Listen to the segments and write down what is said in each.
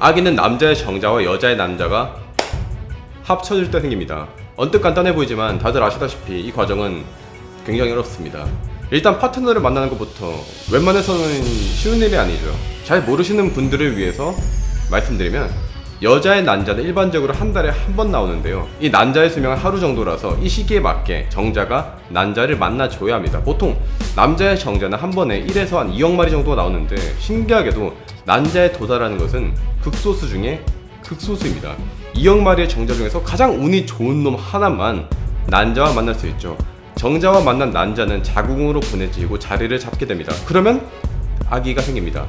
아기는 남자의 정자와 여자의 남자가 합쳐질 때 생깁니다. 언뜻 간단해 보이지만 다들 아시다시피 이 과정은 굉장히 어렵습니다. 일단 파트너를 만나는 것부터 웬만해서는 쉬운 일이 아니죠. 잘 모르시는 분들을 위해서 말씀드리면 여자의 난자는 일반적으로 한 달에 한 번 나오는데요. 이 난자의 수명은 하루 정도라서 이 시기에 맞게 정자가 난자를 만나줘야 합니다. 보통 남자의 정자는 한 번에 1에서 한 2억 마리 정도가 나오는데 신기하게도 난자에 도달하는 것은 극소수 중에 극소수입니다. 2억 마리의 정자 중에서 가장 운이 좋은 놈 하나만 난자와 만날 수 있죠. 정자와 만난 난자는 자궁으로 보내지고 자리를 잡게 됩니다. 그러면 아기가 생깁니다.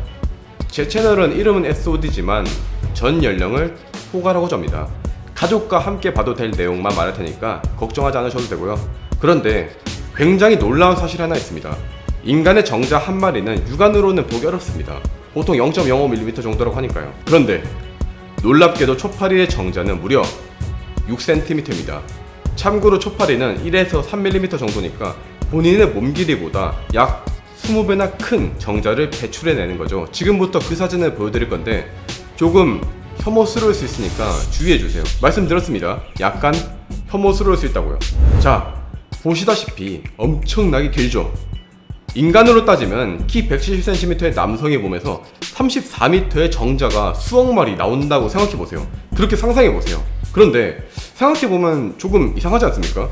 제 채널은 이름은 SOD지만 전 연령을 포괄하고자 합니다. 가족과 함께 봐도 될 내용만 말할 테니까 걱정하지 않으셔도 되고요. 그런데 굉장히 놀라운 사실이 하나 있습니다. 인간의 정자 한 마리는 육안으로는 보기 어렵습니다. 보통 0.05mm 정도라고 하니까요. 그런데 놀랍게도 초파리의 정자는 무려 6cm입니다. 참고로 초파리는 1에서 3mm 정도니까 본인의 몸 길이보다 약 20배나 큰 정자를 배출해내는 거죠. 지금부터 그 사진을 보여드릴 건데 조금 혐오스러울 수 있으니까 주의해주세요. 말씀드렸습니다. 약간 혐오스러울 수 있다고요. 자, 보시다시피 엄청나게 길죠? 인간으로 따지면 키 170cm의 남성의 몸에서 34m의 정자가 수억 마리 나온다고 생각해 보세요. 그렇게 상상해 보세요. 그런데 생각해 보면 조금 이상하지 않습니까?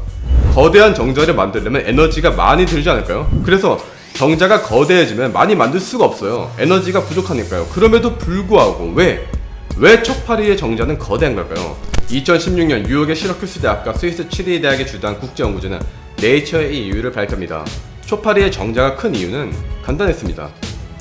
거대한 정자를 만들려면 에너지가 많이 들지 않을까요? 그래서 정자가 거대해지면 많이 만들 수가 없어요. 에너지가 부족하니까요. 그럼에도 불구하고 왜? 왜 초파리의 정자는 거대한 걸까요? 2016년 뉴욕의 시러큐스 대학과 스위스 치리 대학의 주도한 국제연구진은 네이처의 이 이유를 밝힙니다. 초파리의 정자가 큰 이유는 간단했습니다.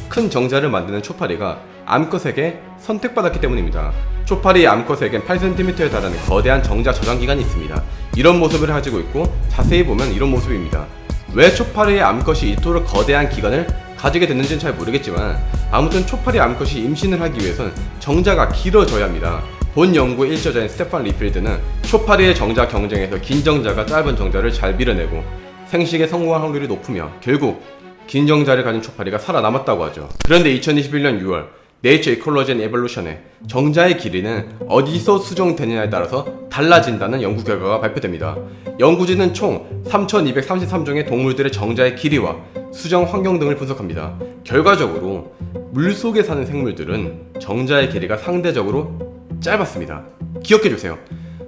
큰 정자를 만드는 초파리가 암컷에게 선택받았기 때문입니다. 초파리의 암컷에겐 8cm에 달하는 거대한 정자 저장 기관이 있습니다. 이런 모습을 가지고 있고 자세히 보면 이런 모습입니다. 왜 초파리의 암컷이 이토록 거대한 기관을 가지게 됐는지는 잘 모르겠지만 아무튼 초파리 암컷이 임신을 하기 위해선 정자가 길어져야 합니다. 본 연구의 일저자인 스테판 리필드는 초파리의 정자 경쟁에서 긴 정자가 짧은 정자를 잘 밀어내고 생식에 성공할 확률이 높으며 결국 긴 정자를 가진 초파리가 살아남았다고 하죠. 그런데 2021년 6월 네이처 이콜로지 앤 에볼루션에 정자의 길이는 어디서 수정되느냐에 따라서 달라진다는 연구 결과가 발표됩니다. 연구진은 총 3,233종의 동물들의 정자의 길이와 수정 환경 등을 분석합니다. 결과적으로 물속에 사는 생물들은 정자의 길이가 상대적으로 짧았습니다. 기억해 주세요.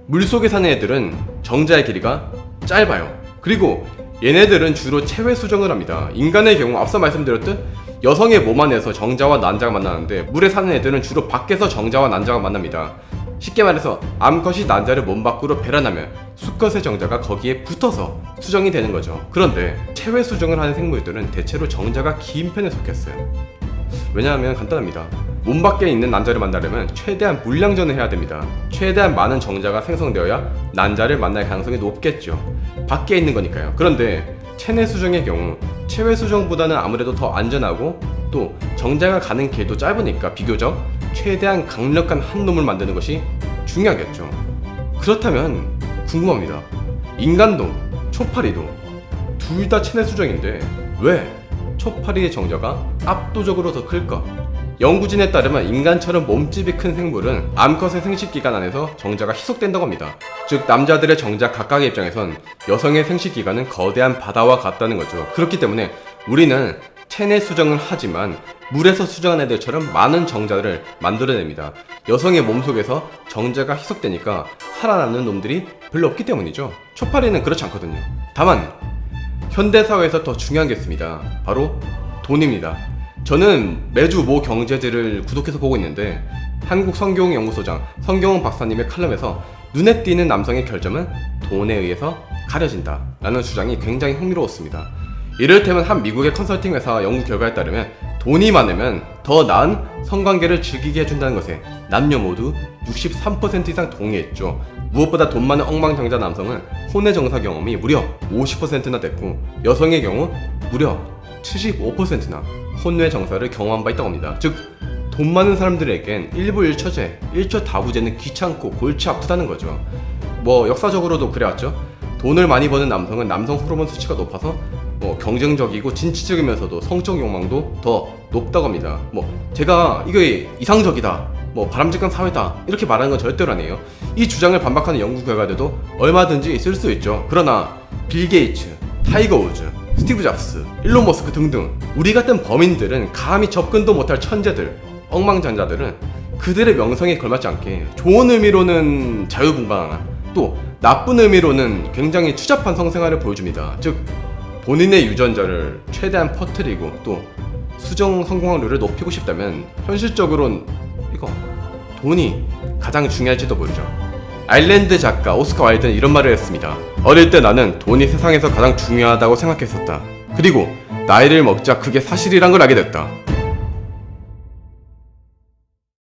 물속에 사는 애들은 정자의 길이가 짧아요. 그리고 얘네들은 주로 체외 수정을 합니다. 인간의 경우 앞서 말씀드렸듯 여성의 몸 안에서 정자와 난자가 만나는데 물에 사는 애들은 주로 밖에서 정자와 난자가 만납니다. 쉽게 말해서 암컷이 난자를 몸 밖으로 배란하면 수컷의 정자가 거기에 붙어서 수정이 되는 거죠. 그런데 체외 수정을 하는 생물들은 대체로 정자가 긴 편에 속했어요. 왜냐하면 간단합니다. 몸 밖에 있는 난자를 만나려면 최대한 물량전을 해야 됩니다. 최대한 많은 정자가 생성되어야 난자를 만날 가능성이 높겠죠. 밖에 있는 거니까요. 그런데 체내 수정의 경우 체외 수정보다는 아무래도 더 안전하고 또 정자가 가는 길도 짧으니까 비교적 최대한 강력한 한 놈을 만드는 것이 중요하겠죠. 그렇다면 궁금합니다. 인간도 초파리도 둘 다 체내 수정인데 왜 초파리의 정자가 압도적으로 더 클까? 연구진에 따르면 인간처럼 몸집이 큰 생물은 암컷의 생식 기간 안에서 정자가 희석된다고 합니다. 즉 남자들의 정자 각각의 입장에선 여성의 생식 기간은 거대한 바다와 같다는 거죠. 그렇기 때문에 우리는 체내 수정을 하지만 물에서 수정한 애들처럼 많은 정자를 만들어냅니다. 여성의 몸속에서 정자가 희석되니까 살아남는 놈들이 별로 없기 때문이죠. 초파리는 그렇지 않거든요. 다만 현대 사회에서 더 중요한 게 있습니다. 바로 돈입니다. 저는 매주 모 경제지를 구독해서 보고 있는데 한국 성경 연구소장 성경원 박사님의 칼럼에서 눈에 띄는 남성의 결점은 돈에 의해서 가려진다 라는 주장이 굉장히 흥미로웠습니다. 이를테면 한 미국의 컨설팅 회사 연구 결과에 따르면 돈이 많으면 더 나은 성관계를 즐기게 해준다는 것에 남녀 모두 63% 이상 동의했죠. 무엇보다 돈 많은 엉망정자 남성은 혼외 정사 경험이 무려 50%나 됐고 여성의 경우 무려 75%나 혼외 정사를 경험한 바 있다고 합니다. 즉, 돈 많은 사람들에겐 일부 일처제, 일처 다부제는 귀찮고 골치 아프다는 거죠. 뭐 역사적으로도 그래왔죠. 돈을 많이 버는 남성은 남성 호르몬 수치가 높아서 뭐 경쟁적이고 진취적이면서도 성적 욕망도 더 높다고 합니다. 뭐 제가 이게 이상적이다. 뭐뭐 바람직한 사회다 이렇게 말하는 건 절대로 아니에요. 이 주장을 반박하는 연구 결과들도 얼마든지 있을 수 있죠. 그러나 빌 게이츠, 타이거 우즈, 스티브 잡스, 일론 머스크 등등 우리 같은 범인들은 감히 접근도 못할 천재들, 억망장자들은 그들의 명성에 걸맞지 않게 좋은 의미로는 자유분방한 또 나쁜 의미로는 굉장히 추잡한 성생활을 보여줍니다. 즉 본인의 유전자를 최대한 퍼뜨리고 또 수정 성공률을 높이고 싶다면 현실적으로는 이거 돈이 가장 중요할지도 모르죠. 아일랜드 작가 오스카 와일드는 이런 말을 했습니다. 어릴 때 나는 돈이 세상에서 가장 중요하다고 생각했었다. 그리고 나이를 먹자 그게 사실이란 걸 알게 됐다.